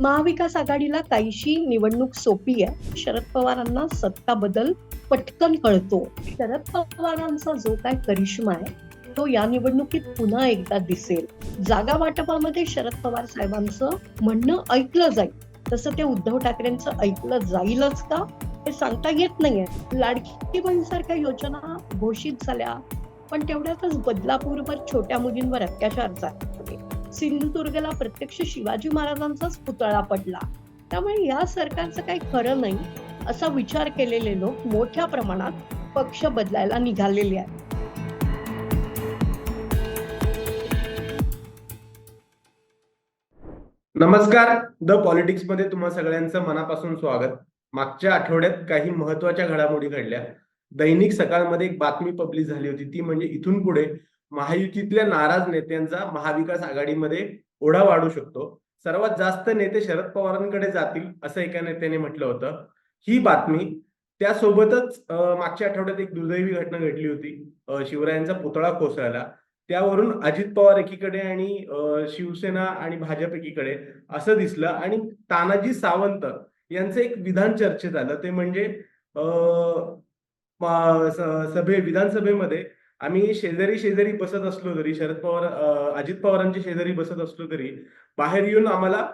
महाविकास आघाडीला काहीशी निवडणूक सोपी आहे. शरद पवारांना सत्ता बदल पटकन कळतो. शरद पवारांचा जो काय करिश्मा आहे तो या निवडणुकीत पुन्हा एकदा दिसेल. जागा वाटपामध्ये शरद पवार साहेबांचं म्हणणं ऐकलं जाईल. तसं ते उद्धव ठाकरेंचं ऐकलं जाईलच का? हे सांगता येत नाहीये. लाडकी बहीण सारख्या योजना घोषित झाल्या पण तेवढ्यातच बदलापूरवर छोट्या मुलींवर अत्याचार झाले. सिंधुदुर्गला प्रत्यक्ष शिवाजी महाराजांचाच पुतळा पडला. त्यामुळे या सरकारचं काही खरं नाही असा विचार केलेले लोक मोठ्या प्रमाणात पक्ष बदलायला निघालेले आहेत. नमस्कार द पॉलिटिक्समध्ये तुम्हा सगळ्यांचं मनापासून स्वागत. मागच्या आठवड्यात काही महत्त्वाच्या घडामोडी घडल्या. दैनिक सकाळमध्ये एक बातमी पब्लिश झाली होती ती म्हणजे इथून पुढे महायुतीतल्या नाराज नेत्यांचा महाविकास आघाडीमध्ये ओढा वाढू शकतो. सर्वात जास्त नेते शरद पवारांकडे जातील असं एका नेत्याने म्हटलं होतं. ही बातमी त्यासोबतच मागच्या आठवड्यात एक दुर्दैवी घटना घडली होती. शिवरायांचा पुतळा कोसळला. त्यावरून अजित पवार एकीकडे आणि शिवसेना आणि भाजप एकीकडे असं दिसलं. आणि तानाजी सावंत यांचं एक विधान चर्चेत आलं. ते म्हणजे सभे विधानसभेमध्ये आम्ही शेजारी शेजारी बसत असलो तरी शरद पवार अजित पवारांच्या शेजारी बसत असलो तरी बाहेर येऊन आम्हाला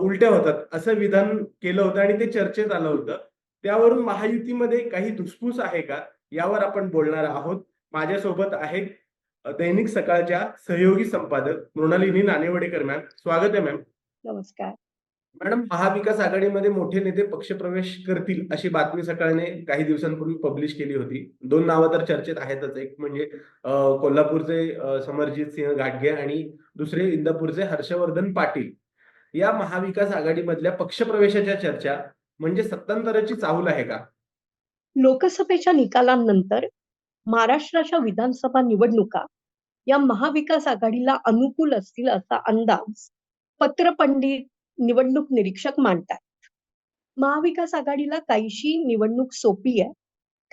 उलट्या होतात. असं विधान केलं होतं आणि ते चर्चेत आलं होतं. त्यावरून महायुतीमध्ये काही धुसफूस आहे का? यावर आपण बोलणार आहोत. माझ्यासोबत आहेत दैनिक सकाळच्या सहयोगी संपादक मृणालिनी नाणेवडेकर मॅम. स्वागत आहे मॅम. नमस्कार. मॅडम महाविकास आघाडीमध्ये मोठे नेते पक्षप्रवेश करतील अशी बातमी सकाळने काही दिवसांपूर्वी पब्लिश केली होती. दोन नावं तर चर्चेत आहेतच. एक म्हणजे कोल्हापूरचे समरजित सिंह घाटगे आणि दुसरे इंदापूरचे हर्षवर्धन पाटील. या महाविकास आघाडीमधल्या पक्षप्रवेशाच्या चर्चा म्हणजे सत्तांतराची चाहूल आहे का? लोकसभेच्या निकालानंतर महाराष्ट्राच्या विधानसभा निवडणुका या महाविकास आघाडीला अनुकूल असतील असा अंदाज पत्रपंडित निवडणूक निरीक्षक मांडतात महाविकास आघाडीला काहीशी निवडणूक सोपी आहे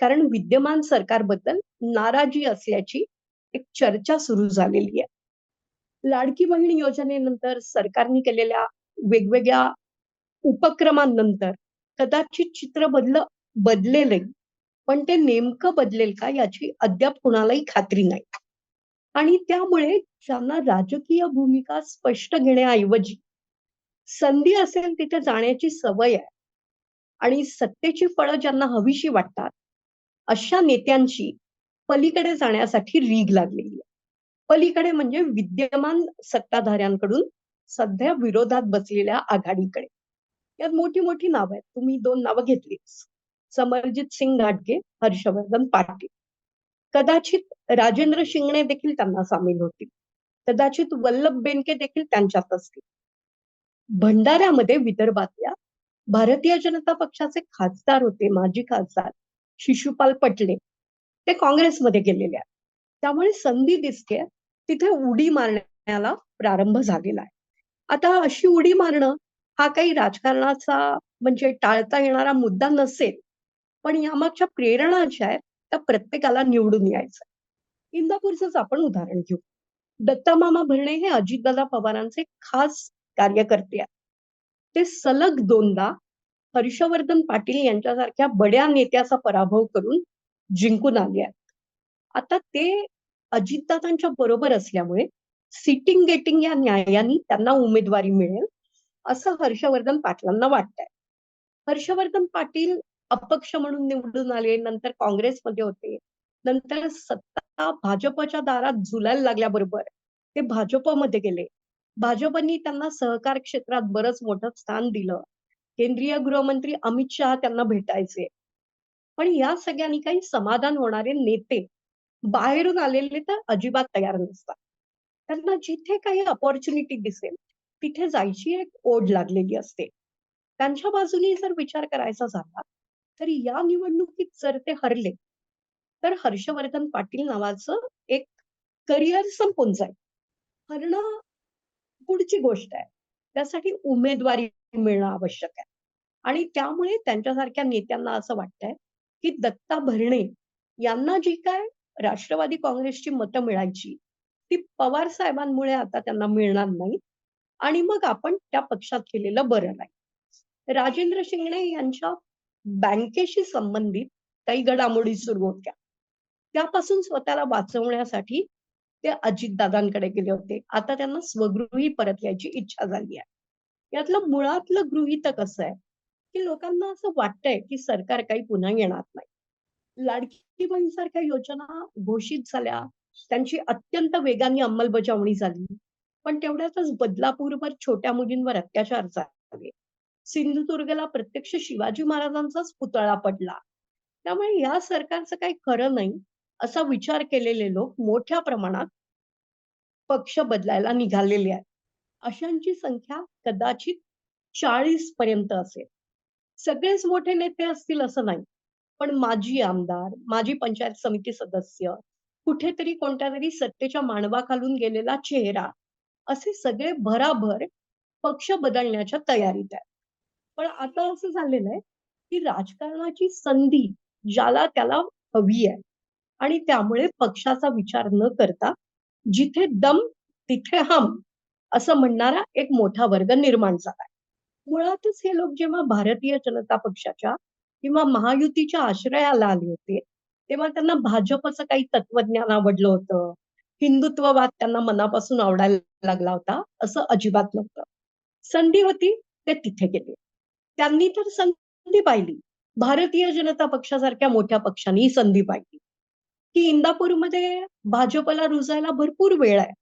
कारण विद्यमान सरकारबद्दल नाराजी असल्याची एक चर्चा सुरू झालेली आहे. लाडकी बहीण योजनेनंतर सरकारने केलेल्या वेगवेगळ्या उपक्रमांनंतर कदाचित चित्र बदल बदलेलही पण ते नेमकं बदलेल का याची अद्याप कुणालाही खात्री नाही. आणि त्यामुळे ज्यांना राजकीय भूमिका स्पष्ट घेण्याऐवजी संधी असेल तिथे जाण्याची सवय आहे. आणि सत्तेची फळं ज्यांना हवीशी वाटतात अशा नेत्यांची पलीकडे जाण्यासाठी रीग लागलेली आहे. पलीकडे म्हणजे विद्यमान सत्ताधाऱ्यांकडून सध्या विरोधात बसलेल्या आघाडीकडे. यात मोठी मोठी नावं आहेत. तुम्ही दोन नावं घेतलीच. समरजित सिंग घाटगे हर्षवर्धन पाटील. कदाचित राजेंद्र शिंगणे देखील त्यांना सामील होतील. कदाचित वल्लभ बेनके देखील त्यांच्यात असतील. भंडाऱ्यामध्ये विदर्भातल्या भारतीय जनता पक्षाचे खासदार होते माजी खासदार शिशुपाल पटले. ते काँग्रेसमध्ये गेलेले आहेत. त्यामुळे संधी दिसते. तिथे उडी मारण्याला प्रारंभ झालेला आहे. आता अशी उडी मारणं हा काही राजकारणाचा म्हणजे टाळता येणारा मुद्दा नसेल. पण यामागच्या प्रेरणा ज्या आहेत त्या प्रत्येकाला निवडून यायचं इंदापूरचंच आपण उदाहरण घेऊ. दत्तामामा भरणे हे अजितदादा पवारांचे खास कार्यकर्ते ते सलग दोनदा हर्षवर्धन पाटील यांच्यासारख्या बड्या नेत्याचा पराभव करून जिंकून आले आहेत. आता ते अजितदादांच्या बरोबर असल्यामुळे सिटिंग गेटिंग या न्यायाने त्यांना उमेदवारी मिळेल असं हर्षवर्धन पाटलांना वाटतंय. हर्षवर्धन पाटील अपक्ष म्हणून निवडून आले नंतर काँग्रेसमध्ये होते नंतर सत्ता भाजपच्या दारात झुलायला लागल्याबरोबर ते भाजपमध्ये गेले. भाजपनी त्यांना सहकार क्षेत्रात बरंच मोठं स्थान दिलं. केंद्रीय गृहमंत्री अमित शहा त्यांना भेटायचे. पण या सगळ्यांनी काही समाधान होणारे नेते बाहेरून आलेले तर अजिबात तयार नसतात. त्यांना जिथे काही अपॉर्च्युनिटी दिसेल तिथे जायची एक ओढ लागलेली असते. त्यांच्या बाजूने जर विचार करायचा झाला तर या निवडणुकीत जर ते हरले तर हर्षवर्धन पाटील नावाचं एक करिअर संपून जाईल. हरणं पुढची गोष्ट आहे. त्यासाठी उमेदवारी मिळणं आवश्यक आहे. आणि त्यामुळे त्यांच्यासारख्या नेत्यांना असं वाटतंय की दत्ता भरणे यांना जी काय राष्ट्रवादी काँग्रेसची मतं मिळायची ती पवार साहेबांमुळे आता त्यांना मिळणार नाही आणि मग आपण त्या पक्षात केलेलं बरं नाही. राजेंद्र शिंगणे यांच्या बँकेशी संबंधित काही घडामोडी सुरू होत्या. त्यापासून स्वतःला वाचवण्यासाठी ते अजितदादांकडे गेले होते. आता त्यांना स्वगृही परत यायची इच्छा झाली आहे. यातलं मुळातलं गृहितक असं आहे की लोकांना असं वाटतंय की सरकार काही पुन्हा येणार नाही. लाडकी बहीण सारख्या योजना घोषित झाल्या त्यांची अत्यंत वेगाने अंमलबजावणी झाली पण तेवढ्यातच बदलापूरवर छोट्या मुलींवर अत्याचार झाले. सिंधुदुर्गला प्रत्यक्ष शिवाजी महाराजांचाच पुतळा पडला. त्यामुळे या सरकारचं काही खरं नाही असा विचार केलेले लोक मोठ्या प्रमाणात पक्ष बदलायला निघालेले आहेत. अशांची संख्या कदाचित चाळीस पर्यंत असेल. सगळेच मोठे नेते असतील असं नाही पण माजी आमदार माजी पंचायत समिती सदस्य कुठेतरी कोणत्या तरी सत्तेच्या मानवाखालून गेलेला चेहरा असे सगळे भराभर पक्ष बदलण्याच्या तयारीत आहेत. पण आता असं झालेलं आहे की राजकारणाची संधी ज्याला त्याला हवी आहे आणि त्यामुळे पक्षाचा विचार न करता जिथे दम तिथे हम असं म्हणणारा एक मोठा वर्ग निर्माण झाला मुळातच हे लोक जेव्हा भारतीय जनता पक्षाच्या किंवा महायुतीच्या आश्रयाला आले होते तेव्हा त्यांना भाजपचं काही तत्वज्ञान आवडलं होतं. हिंदुत्ववाद त्यांना मनापासून आवडायला लागला होता असं अजिबात नव्हतं. संधी होती ते तिथे गेले. त्यांनी तर संधी पाहिली. भारतीय जनता पक्षासारख्या मोठ्या पक्षांनी संधी पाहिली. की इंदापूरमध्ये भाजपला रुजायला भरपूर वेळ आहे.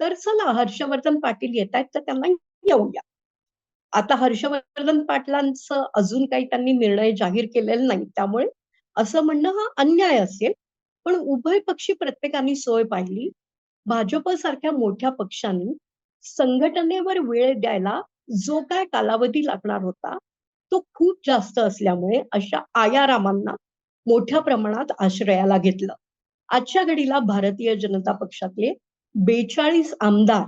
तर चला हर्षवर्धन पाटील येत आहेत तर त्यांना येऊया. आता हर्षवर्धन पाटलांचं अजून काही त्यांनी निर्णय जाहीर केलेला नाही त्यामुळे असं म्हणणं हा अन्याय असेल. पण उभय पक्षी प्रत्येकाने सोय पाहिली. भाजप सारख्या मोठ्या पक्षांनी संघटनेवर वेळ द्यायला जो काय कालावधी लागणार होता तो खूप जास्त असल्यामुळे अशा आयारामांना मोठ्या प्रमाणात आश्रयाला घेतलं. आजच्या घडीला भारतीय जनता पक्षातले बेचाळीस आमदार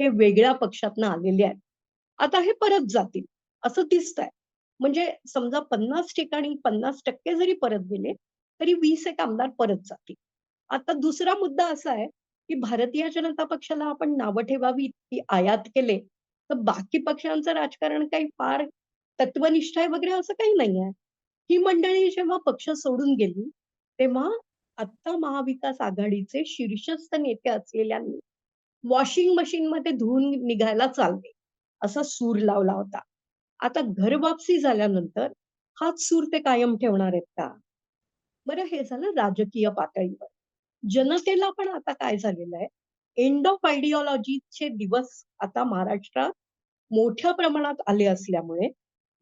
हे वेगळ्या पक्षातनं आलेले आहेत. आता हे परत जातील असं दिसतंय. म्हणजे समजा पन्नास ठिकाणी पन्नास टक्के जरी परत गेले तरी वीस एक आमदार परत जातील. आता दुसरा मुद्दा असा आहे की भारतीय जनता पक्षाला आपण नावं ठेवावी ती आयात केले तर बाकी पक्षांचं राजकारण काही फार तत्वनिष्ठ आहे वगैरे असं काही नाही आहे ही मंडळी जेव्हा पक्ष सोडून गेली तेव्हा आता महाविकास आघाडीचे शीर्षस्थ नेते असलेल्यांनी वॉशिंग मशीन मध्ये धुवून निघायला चालले असा सूर लावला होता. आता घर वापसी झाल्यानंतर हाच सूर ते कायम ठेवणार आहेत का? बरं हे झालं राजकीय पातळीवर. जनतेला पण आता काय झालेलं आहे? एंड ऑफ आयडिओलॉजीचे दिवस आता महाराष्ट्रात मोठ्या प्रमाणात आले असल्यामुळे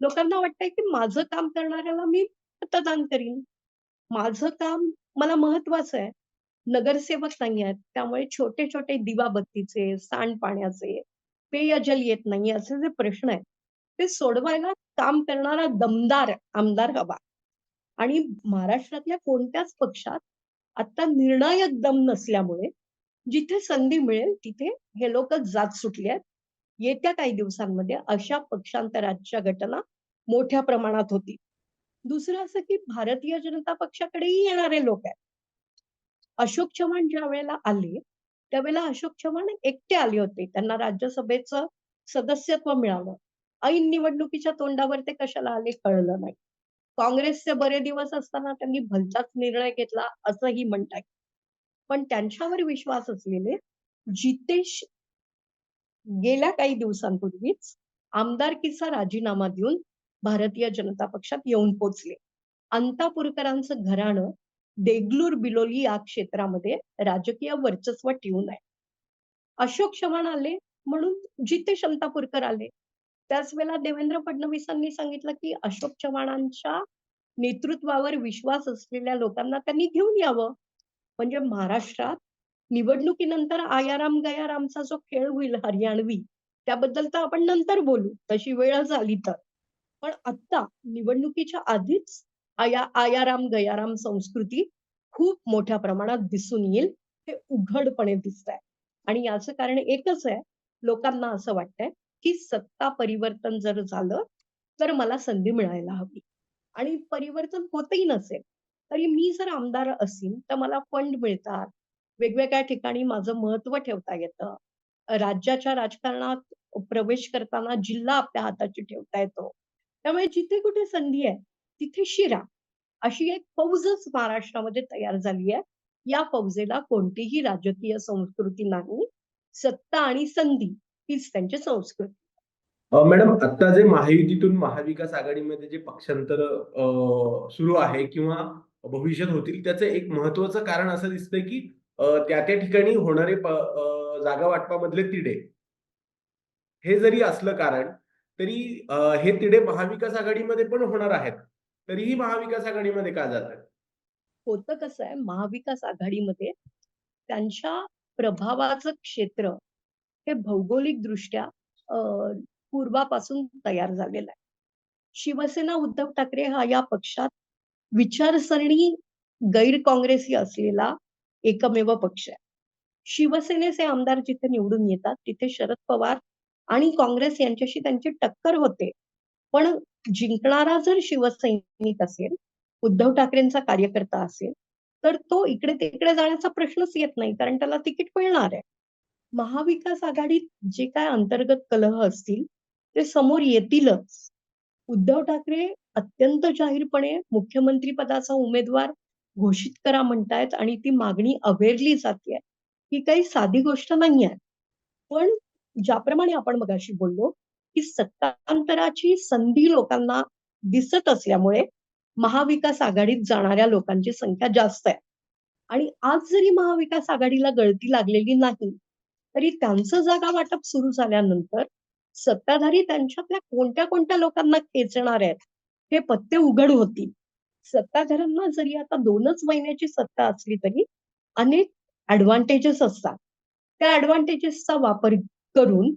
लोकांना वाटतंय की माझं काम करणाऱ्याला मी मतदान करीन. माझं काम मला महत्वाचं आहे. नगरसेवक नाही आहेत. त्यामुळे छोटे छोटे दिवाबत्तीचे सांडपाण्याचे पेयजल येत नाही असे जे प्रश्न आहेत ते सोडवायला काम करणारा दमदार आमदार हवा. आणि महाराष्ट्रातल्या कोणत्याच पक्षात आता निर्णायक दम नसल्यामुळे जिथे संधी मिळेल तिथे हे लोक जात सुटले आहेत. येत्या काही दिवसांमध्ये अशा पक्षांतराच्या घटना मोठ्या प्रमाणात होतील. दुसरं असं की भारतीय जनता पक्षाकडेही येणारे लोक आहेत. अशोक चव्हाण ज्या वेळेला आले त्यावेळेला अशोक चव्हाण एकटे आले होते. त्यांना राज्यसभेचं सदस्यत्व मिळालं. ऐन निवडणुकीच्या तोंडावर ते कशाला आले कळलं नाही. काँग्रेसचे बरे दिवस असताना त्यांनी भलताच निर्णय घेतला असंही म्हणताय पण त्यांच्यावर विश्वास असलेले जितेश गेल्या काही दिवसांपूर्वीच आमदारकीचा राजीनामा देऊन भारतीय जनता पक्षात येऊन पोचले अंतापूरकरांचं घराणं देगलूर बिलोली या क्षेत्रामध्ये राजकीय वर्चस्व ठेवून आहे. अशोक चव्हाण आले म्हणून जितेश अंतापूरकर आले. त्याच वेळेला देवेंद्र फडणवीसांनी सांगितलं की अशोक चव्हाणांच्या नेतृत्वावर विश्वास असलेल्या लोकांना त्यांनी घेऊन यावं. म्हणजे महाराष्ट्रात निवडणुकीनंतर आयाराम गयारामचा जो खेळ होईल हरियाणवी त्याबद्दल तर आपण नंतर बोलू. तशी वेळ झाली तर. पण आता निवडणुकीच्या आधीच आया आयाराम गयाराम संस्कृती खूप मोठ्या प्रमाणात दिसून येईल. हे उघडपणे दिसत आहे आणि याचं कारण एकच आहे. लोकांना असं वाटतंय की सत्ता परिवर्तन जर झालं तर मला संधी मिळायला हवी. आणि परिवर्तन होतही नसेल तरी मी जर आमदार असेल तर मला फंड मिळतात वेगवेगळ्या ठिकाणी माझं महत्त्व ठेवता येतं राज्याच्या राजकारणात प्रवेश करताना जिल्हा आपल्या हाताची ठेवता येतो. त्यामुळे जिथे कुठे संधी आहे, तिथे शिरा. अशी एक फौजच महाराष्ट्रामध्ये तयार झाली आहे. या फौजेला कोणतीही राजकीय संस्कृती नाही. सत्ता आणि संधी हीच त्यांची संस्कृती. मॅडम आता जे महायुतीतून महाविकास आघाडीमध्ये जे पक्षांतर सुरू आहे किंवा भविष्यात होतील त्याचं एक महत्त्वाचं कारण असं दिसतंय की त्या-त्या ठिकाणी होणारे जागा वाटपामधले तिढे. हे जरी असलं कारण, तरी हे तिढे महाविकास आघाडीमध्ये पण होणार आहेत. तरीही महाविकास आघाडीमध्ये का जातायत? होतं कसं आहे, महाविकास आघाडीमध्ये त्यांच्या प्रभावाचं क्षेत्र हे भौगोलिक दृष्ट्या पूर्वापासून तयार झालेलं आहे. शिवसेना उद्धव ठाकरे हा या पक्षात विचारसरणी गैर-काँग्रेसी असलेला एकमेव पक्ष आहे. शिवसेनेचे आमदार जिथे निवडून येतात, तिथे शरद पवार आणि काँग्रेस यांच्याशी त्यांची टक्कर होते. पण जिंकणारा जर शिवसैनिक असेल, उद्धव ठाकरेंचा कार्यकर्ता असेल, तर तो इकडे-तिकडे जाण्याचा प्रश्नच येत नाही. कारण त्याला तिकीट मिळणार आहे. महाविकास आघाडीत जे काय अंतर्गत कलह असतील, ते समोर येतीलच. उद्धव ठाकरे अत्यंत जाहीरपणे मुख्यमंत्री पदाचा उमेदवार घोषित करा म्हणतायत आणि ती मागणी अवेरली जाते ही काही साधी गोष्ट नाहीये. पण ज्याप्रमाणे आपण मगाशी बोललो, की सत्तांतराची संधी लोकांना दिसत असल्यामुळे महाविकास आघाडीत जाणाऱ्या लोकांची संख्या जास्त आहे. आणि आज जरी महाविकास आघाडीला गळती लागलेली नाही, तरी त्यांचं जागा वाटप सुरू झाल्यानंतर सत्ताधारी त्यांच्यातल्या कोणत्या-कोणत्या लोकांना खेचणार आहेत, हे पत्ते उघड होतील. सत्ताधाऱ्यांना जरी आता दोनच महिन्याची सत्ता असली तरी अनेक ऍडव्हान्टेजेस असतात. त्या ऍडव्हान्टेजेसचा वापर करून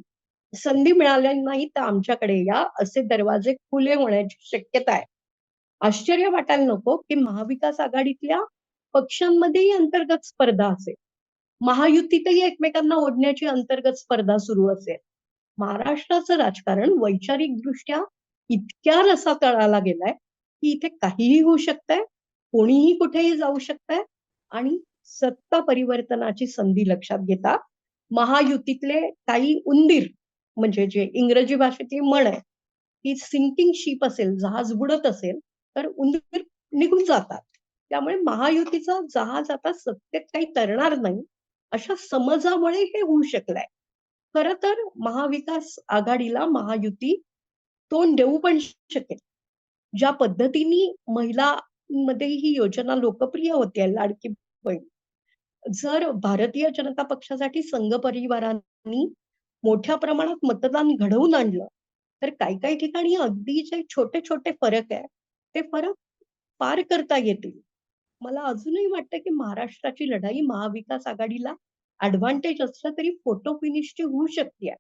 संधी मिळाल्या नाही तर आमच्याकडे या, असे दरवाजे खुले होण्याची शक्यता आहे. आश्चर्य वाटायला नको, की महाविकास आघाडीतल्या पक्षांमध्येही अंतर्गत स्पर्धा असेल. महायुतीतही एकमेकांना ओढण्याची अंतर्गत स्पर्धा सुरू असेल. महाराष्ट्राचं राजकारण वैचारिकदृष्ट्या इतक्या रसातळाला गेलाय, की इथे काहीही होऊ शकतंय, कोणीही कुठेही जाऊ शकतंय आणि सत्ता परिवर्तनाची संधी लक्षात घेता महायुतीतले काही उंदीर म्हणजे जे इंग्रजी भाषेतली म्हण आहे, की सिंकिंग शिप असेल, जहाज बुडत असेल, तर उंदीर निघून जातात. त्यामुळे महायुतीचा जहाज आता सत्तेत काही तरणार नाही, अशा समजामुळे हे होऊ शकलंय. खर तर महाविकास आघाडीला महायुती तोंड देऊ पण शकेल. ज्या पद्धतीने महिलांमध्ये ही योजना लोकप्रिय होते लाडकी बहीण. जर भारतीय जनता पक्षासाठी संघ परिवारांनी मोठ्या प्रमाणात मतदान घडवून आणलं, तर काही-काही ठिकाणी अगदी जे छोटे-छोटे फरक आहे, ते फरक पार करता येतील. मला अजूनही वाटतं, की महाराष्ट्राची लढाई महाविकास आघाडीला ऍडव्हान्टेज असलं तरी फोटो फिनिशची होऊ शकते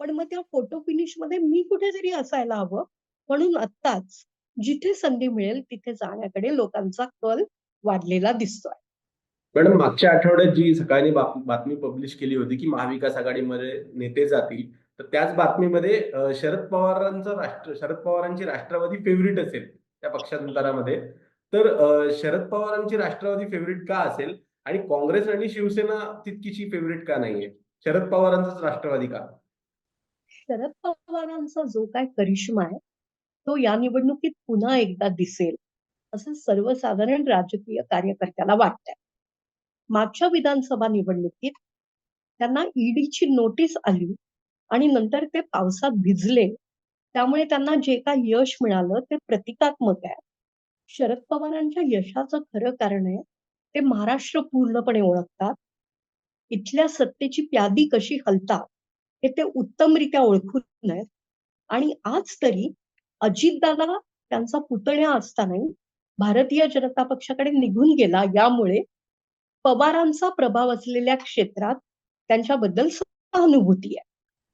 पण मग त्या फोटो फिनिशमध्ये मी कुठेतरी असायला हवं. म्हणून आत्ताच जिथे संधी मिळेल तिथे जाण्याकडे लोकांचा कल वाढलेला दिसतोय. मॅडम मागच्या आठवड्यात जी सकाळी बात बातमी पब्लिश केली होती, की महाविकास आघाडीमध्ये नेते जातील. तर त्याच बातमीमध्ये शरद पवारांचं राष्ट्र शरद पवारांची राष्ट्रवादी फेव्हरेट असेल त्या पक्षांतरामध्ये. तर शरद पवारांची राष्ट्रवादी फेव्हरेट का असेल? आणि काँग्रेस आणि शिवसेना तितकीशी फेव्हरेट का नाहीये? शरद पवारांचाच राष्ट्रवादी का? शरद पवारांचा जो काही करिश्मा आहे, तो या निवडणुकीत पुन्हा एकदा दिसेल, असं सर्वसाधारण राजकीय कार्यकर्त्याला वाटतंय. मागच्या विधानसभा निवडणुकीत त्यांना ईडीची नोटीस आली आणि नंतर ते पावसात भिजले. त्यामुळे त्यांना जे काय यश मिळालं ते प्रतिकात्मक आहे. शरद पवारांच्या यशाचं खरं कारण आहे, ते महाराष्ट्र पूर्णपणे ओळखतात. इथल्या सत्तेची प्यादी कशी हलतात, हे ते उत्तमरित्या ओळखून आहेत. आणि आज तरी अजितदादा त्यांचा पुतण्या असतानाही भारतीय जनता पक्षाकडे निघून गेला. यामुळे पवारांचा प्रभाव असलेल्या क्षेत्रात त्यांच्याबद्दल सहानुभूती आहे.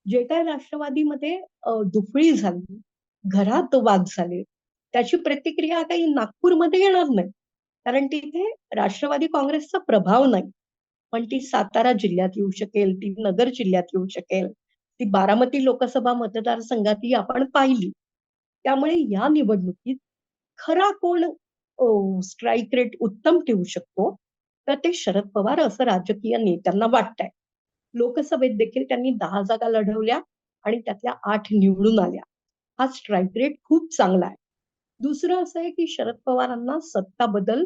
जे काय राष्ट्रवादीमध्ये दुफळी झाली, घरात वाद झाले, त्याची प्रतिक्रिया काही नागपूरमध्ये येणार नाही. कारण तिथे राष्ट्रवादी काँग्रेसचा प्रभाव नाही. पण ती सातारा जिल्ह्यात येऊ शकेल, ती नगर जिल्ह्यात येऊ शकेल, ती बारामती लोकसभा मतदारसंघातही आपण पाहिली. त्यामुळे या निवडणुकीत खरा कोण स्ट्राईक स्ट्राइक रेट उत्तम ठेवू शकतो, तर ते शरद पवार असं राजकीय नेत्यांना वाटतंय. लोकसभेत देखील त्यांनी दहा जागा लढवल्या आणि त्यातल्या आठ निवडून आल्या. हा स्ट्राईक रेट खूप चांगला आहे. दुसरं असं आहे की शरद पवारांना सत्ता बदल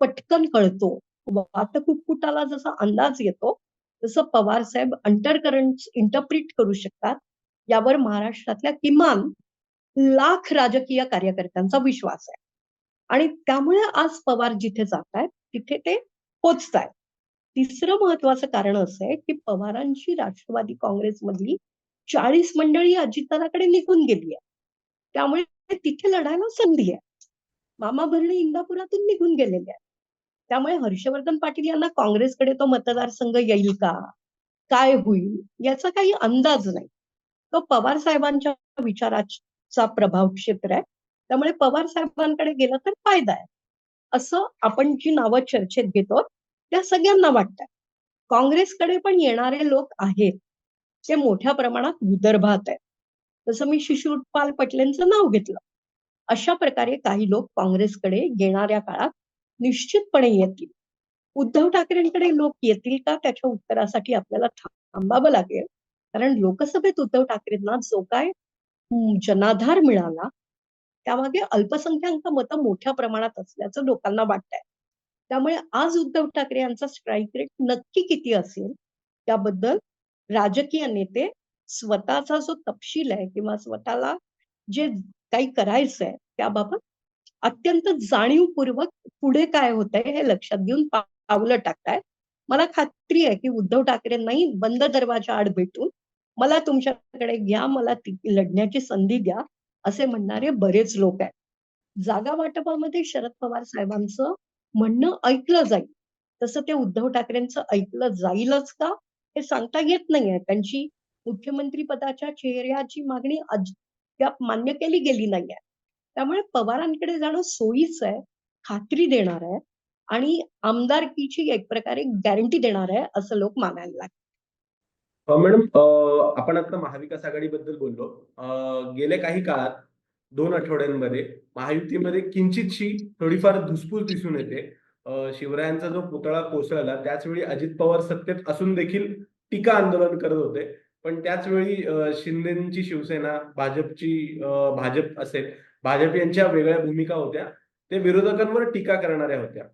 पटकन कळतो. वातकुक्कुटाला जसा अंदाज येतो तसं पवार साहेब अंटर करंट इंटरप्रिट करू शकतात. यावर महाराष्ट्रातल्या किमान लाख राजकीय कार्यकर्त्यांचा विश्वास आहे. आणि त्यामुळे आज पवार जिथे जात आहेत तिथे ते पोचतायत. तिसरं महत्वाचं कारण असं आहे की पवारांची राष्ट्रवादी काँग्रेसमधली चाळीस मंडळी अजितदादाकडे निघून गेली आहे त्यामुळे तिथे लढायला संधी आहे. मामा भरणे इंदापुरातून निघून गेलेले आहेत. त्यामुळे हर्षवर्धन पाटील यांना काँग्रेसकडे तो मतदारसंघ येईल का? काय होईल? याचा काही अंदाज नाही. तो पवार साहेबांच्या विचाराची चा प्रभाव क्षेत्र आहे. त्यामुळे पवार साहेबांकडे गेलं तर फायदा आहे. असं आपण जी नावं चर्चेत घेतो त्या सगळ्यांना वाटतात काँग्रेसकडे पण येणारे लोक आहेत ते मोठ्या प्रमाणात विदर्भात आहेत. तसं मी शिशुपाल पटलेंचं नाव घेतलं. अशा प्रकारे काही लोक काँग्रेसकडे येणाऱ्या काळात निश्चितपणे येतील. उद्धव ठाकरेंकडे लोक येतील का त्याच्या उत्तरासाठी आपल्याला थांबावं लागेल. कारण लोकसभेत उद्धव ठाकरेंना जो काय जनाधार मिळाला त्यामागे अल्पसंख्याक मतं मोठ्या प्रमाणात असल्याचं लोकांना वाटतंय. त्यामुळे आज उद्धव ठाकरे यांचा स्ट्राईक रेट नक्की किती असेल त्याबद्दल राजकीय नेते स्वतःचा जो तपशील आहे किंवा स्वतःला जे काही करायचं आहे त्याबाबत अत्यंत जाणीवपूर्वक पुढे काय होत आहे हे लक्षात घेऊन पावलं टाकताय मला खात्री आहे की उद्धव ठाकरेंनाही बंद दरवाजा आड भेटून मला तुमच्याकडे घ्या मला लढण्याची संधी द्या असे म्हणणारे बरेच लोक आहेत. जागा वाटपामध्ये शरद पवार साहेबांचं म्हणणं ऐकलं जाईल. तसं ते उद्धव ठाकरेंचं ऐकलं जाईलच का? हे सांगता येत नाहीये. त्यांची मुख्यमंत्री पदाच्या चेहऱ्याची मागणी अद्याप मान्य केली गेली नाहीये. त्यामुळे पवारांकडे जाणं सोयीच आहे खात्री देणार आहे आणि आमदारकीची एक प्रकारे गॅरंटी देणार आहे असं लोक मानायला लागतात मॅडम आपण आता महाविकास आघाडीबद्दल बोललो. गेल्या काही काळात दोन आठवड्यांमध्ये महायुतीमध्ये किंचितशी थोडीफार धुसफूस दिसून येते. शिवरायांचा जो पुतळा कोसळला त्याचवेळी अजित पवार सत्तेत असून देखील टीका आंदोलन करत होते. पण त्याच वेळी शिंदेची शिवसेना भाजपची भाजप असेल भाजप यांच्या वेगळ्या भूमिका होत्या. ते विरोधकांवर टीका करणाऱ्या होत्या.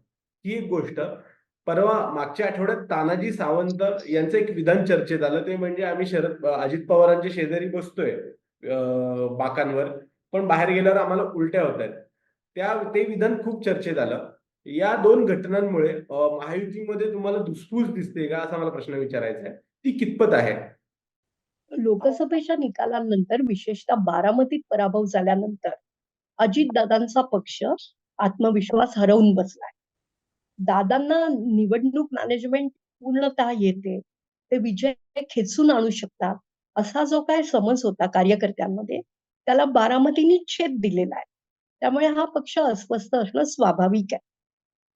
ही एक गोष्ट. परवा मागच्या आठवड्यात तानाजी सावंत यांचं एक विधान चर्चेत आलं. ते म्हणजे आम्ही शरद अजित पवारांच्या शेजारी बसतोय बाकांवर. पण बाहेर गेल्यावर आम्हाला उलट्या होत आहेत. त्या ते विधान खूप चर्चेत आलं. या दोन घटनांमुळे महायुतीमध्ये तुम्हाला दुसफूस दिसते का? असा मला प्रश्न विचारायचा आहे. ती कितपत आहे? लोकसभेच्या निकालानंतर विशेषतः बारामतीत पराभव झाल्यानंतर अजितदादांचा पक्ष आत्मविश्वास हरवून बसलाय. दादांना निवडणूक मॅनेजमेंट पूर्णतः येते ते विजय खेचून आणू शकतात असा जो काय समज होता कार्यकर्त्यांमध्ये त्याला बारामतीने छेद दिलेला आहे. त्यामुळे हा पक्ष अस्वस्थ असणं स्वाभाविक आहे.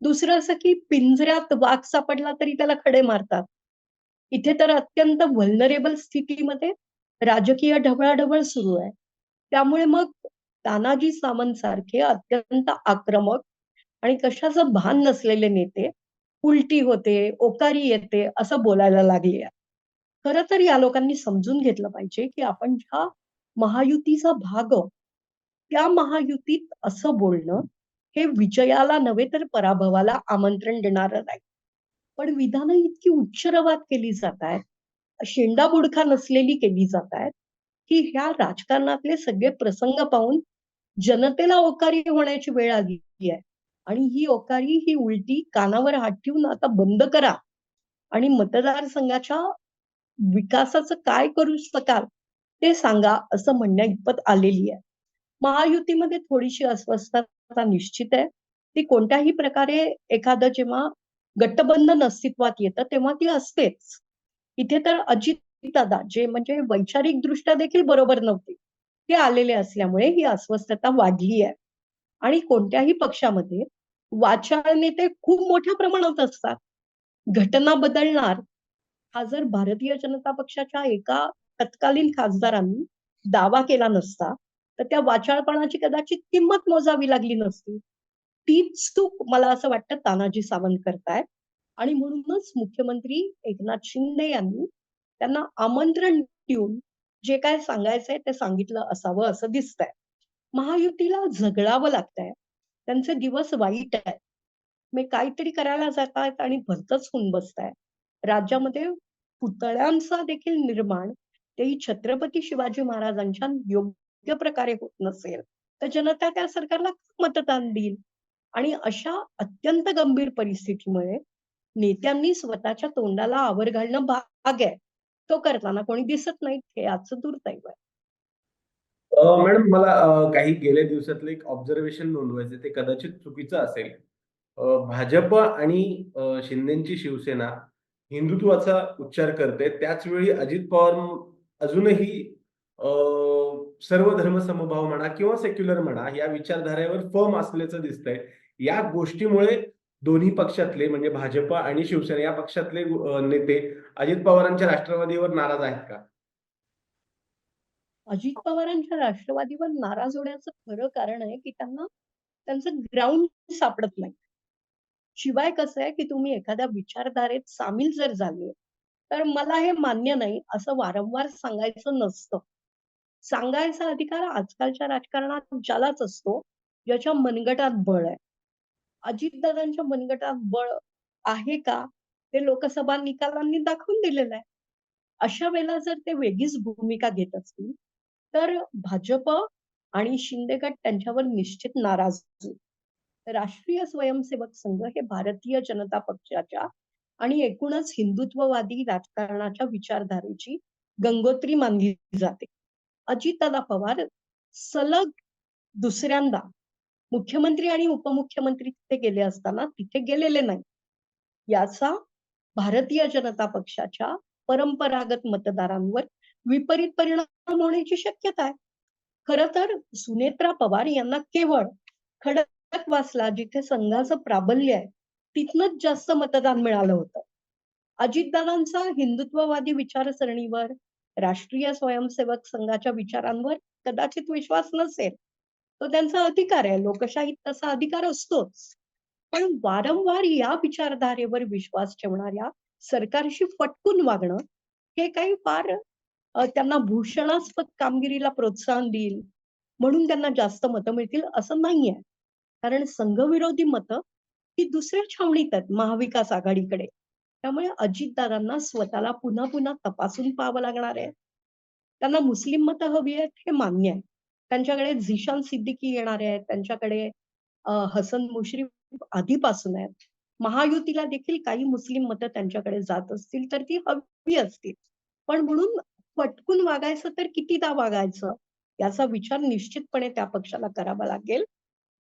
दुसरं असं की पिंजऱ्यात वाघ सापडला तरी त्याला खडे मारतात. इथे तर अत्यंत व्हलनरेबल स्थितीमध्ये राजकीय ढवळाढवळ सुरू आहे. त्यामुळे मग तानाजी सावंत सारखे अत्यंत आक्रमक आणि कशाचं भान नसलेले नेते उलटी होते ओकारी येते असं बोलायला लागले खर तर या लोकांनी समजून घेतलं पाहिजे की आपण ज्या महायुतीचा भाग त्या महायुतीत असं बोलणं हे विजयाला नव्हे तर पराभवाला आमंत्रण देणार नाही. पण विधानं इतकी उच्चरवाद केली जात आहेत शेंडाबुडखा नसलेली केली जात आहेत की ह्या राजकारणातले सगळे प्रसंग पाहून जनतेला ओकारी होण्याची वेळ आली आहे. आणि ही ओकारी ही उलटी कानावर हात ठेवून आता बंद करा. आणि मतदारसंघाच्या विकासाचं काय करू शकाल ते सांगा असं म्हणण्या इतपत आलेली आहे. महायुतीमध्ये थोडीशी अस्वस्थता निश्चित आहे. ती कोणत्याही प्रकारे एखादं जेव्हा गटबंधन अस्तित्वात येतं तेव्हा ती असतेच. इथे तर अजितदादा जे म्हणजे वैचारिक दृष्ट्या देखील बरोबर नव्हते. ते आलेले असल्यामुळे ही अस्वस्थता वाढली आहे. आणि कोणत्याही पक्षामध्ये वाचाळ ते खूप मोठ्या प्रमाणात असतात घटना बदलणार हा जर भारतीय जनता पक्षाच्या एका तत्कालीन खासदारांनी दावा केला नसता तर त्या वाचाळपणाची कदाचित किंमत मोजावी लागली नसती तीच चूक मला असं वाटतं तानाजी सावंत करतायत आणि म्हणूनच मुख्यमंत्री एकनाथ शिंदे यांनी त्यांना आमंत्रण देऊन जे काय सांगायचंय ते सांगितलं असावं असं दिसतंय. महायुतीला झगडावं लागतंय. त्यांचे दिवस वाईट आहेत. मग काहीतरी करायला जातायत आणि भरतच होऊन बसताय राज्यामध्ये पुतळ्यांचा देखील निर्माण तेही छत्रपती शिवाजी महाराजांच्या योग्य प्रकारे होत नसेल, तर जनता त्या सरकारला मतदान देईल? आणि अशा अत्यंत गंभीर परिस्थितीमुळे नेत्यांनी स्वतःच्या तोंडाला आवर घालणं भाग आहे. तो करताना कोणी दिसत नाही हे आजचं दुर्दैव आहे. मॅडम मला अ, काही गेल्या दिवसातलं एक ऑब्झर्वेशन नोंदवायचं ते कदाचित चुकीचं असेल. अ, भाजप आणि अ, शिंदेची शिवसेना हिंदुत्वाचा उच्चार करते. त्याच वेळी अजित पवार अजूनही अ, सर्व धर्म समभाव म्हणा किंवा सेक्युलर म्हणा या विचारधारेवर फर्म असल्याचं दिसतंय. या गोष्टीमुळे दोन्ही पक्षातले म्हणजे भाजप आणि शिवसेना या पक्षातले अ, नेते अजित पवारांच्या राष्ट्रवादीवर नाराज आहेत का? अजित पवारांच्या राष्ट्रवादीवर नाराज होण्याचं खरं कारण आहे, की त्यांना त्यांचं ग्राउंड सापडत नाही. शिवाय कसं आहे, की तुम्ही एखाद्या विचारधारेत सामील जर झाले, तर मला हे मान्य नाही असं वारंवार सांगायचं नसतं. सांगायचा अधिकार आजकालच्या राजकारणात ज्यालाच असतो, ज्याच्या मनगटात बळ आहे. अजितदादांच्या मनगटात बळ आहे का? ते लोकसभा निकालांनी दाखवून दिलेलं आहे. अशा वेळेला जर ते वेगळीच भूमिका घेत असतील, तर भाजप आणि शिंदे गट त्यांच्यावर निश्चित नाराज राष्ट्रीय स्वयंसेवक संघ हे भारतीय जनता पक्षाच्या आणि एकूणच हिंदुत्ववादी राजकारणाच्या विचारधारेची गंगोत्री मानली जाते. अजितदादा पवार सलग दुसऱ्यांदा मुख्यमंत्री आणि उपमुख्यमंत्री तिथे गेले असताना तिथे गेलेले नाही. याचा भारतीय जनता पक्षाच्या परंपरागत मतदारांवर विपरीत परिणाम होण्याची शक्यता आहे. खरं तर सुनेत्रा पवार यांना केवळ खडकवासला जिथे संघाचं प्राबल्य आहे, तिथनच जास्त मतदान मिळालं होतं. अजितदादांचा हिंदुत्ववादी विचारसरणीवर, राष्ट्रीय स्वयंसेवक संघाच्या विचारांवर कदाचित विश्वास नसेल. तो त्यांचा अधिकार आहे. लोकशाहीत तसा अधिकार असतोच. पण वारंवार या विचारधारेवर विश्वास ठेवणाऱ्या सरकारशी फटकून वागणं, हे काही फार त्यांना भूषणास्पद कामगिरीला प्रोत्साहन देईल, म्हणून त्यांना जास्त मतं मिळतील असं नाहीये. कारण संघविरोधी मतं ही दुसऱ्या छावणीत आहेत महाविकास आघाडीकडे. त्यामुळे अजितदादांना स्वतःला पुन्हा पुन्हा तपासून पाहावं लागणार आहे. त्यांना मुस्लिम मतं हवी आहेत हे मान्य आहे. त्यांच्याकडे झिशान सिद्दीकी येणार आहेत. त्यांच्याकडे हसन मुश्रीफ आधीपासून आहेत. महायुतीला देखील काही मुस्लिम मतं त्यांच्याकडे जात असतील तर ती हवी असतील. पण म्हणून पटकून वागायचं तर कितीदा वागायचं? याचा विचार निश्चितपणे त्या पक्षाला करावा लागेल.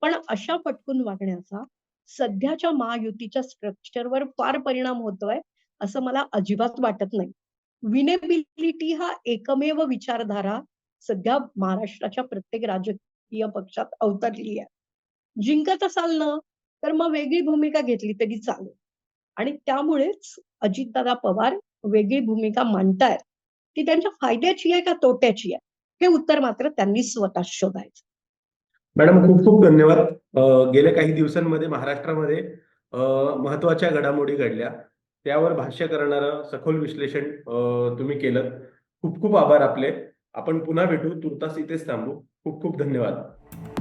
पण अशा पटकून वागण्याचा सध्याच्या महायुतीच्या स्ट्रक्चरवर फार परिणाम होतोय, असं मला अजिबात वाटत नाही. विनेबिलिटी हा एकमेव विचारधारा सध्या महाराष्ट्राच्या प्रत्येक राजकीय पक्षात अवतरली आहे. जिंकत असाल ना, तर मग वेगळी भूमिका घेतली तरी चालेल. आणि त्यामुळेच अजितदादा पवार वेगळी भूमिका मांडतायत. ती त्यांच्या फायद्याची आहे का तोट्याची आहे? हे उत्तर मात्र त्यांनी स्वतः शोधायचं. मॅडम खूप खूप धन्यवाद. गेल्या काही दिवसांमध्ये महाराष्ट्रामध्ये महत्त्वाच्या महत्त्वाच्या घडामोडी घडल्या. त्यावर भाष्य करणारं सखोल विश्लेषण तुम्ही केलं. खूप खूप आभार आपले. आपण पुन्हा भेटू. तुर्तास इथेच थांबू. खूप खूप धन्यवाद.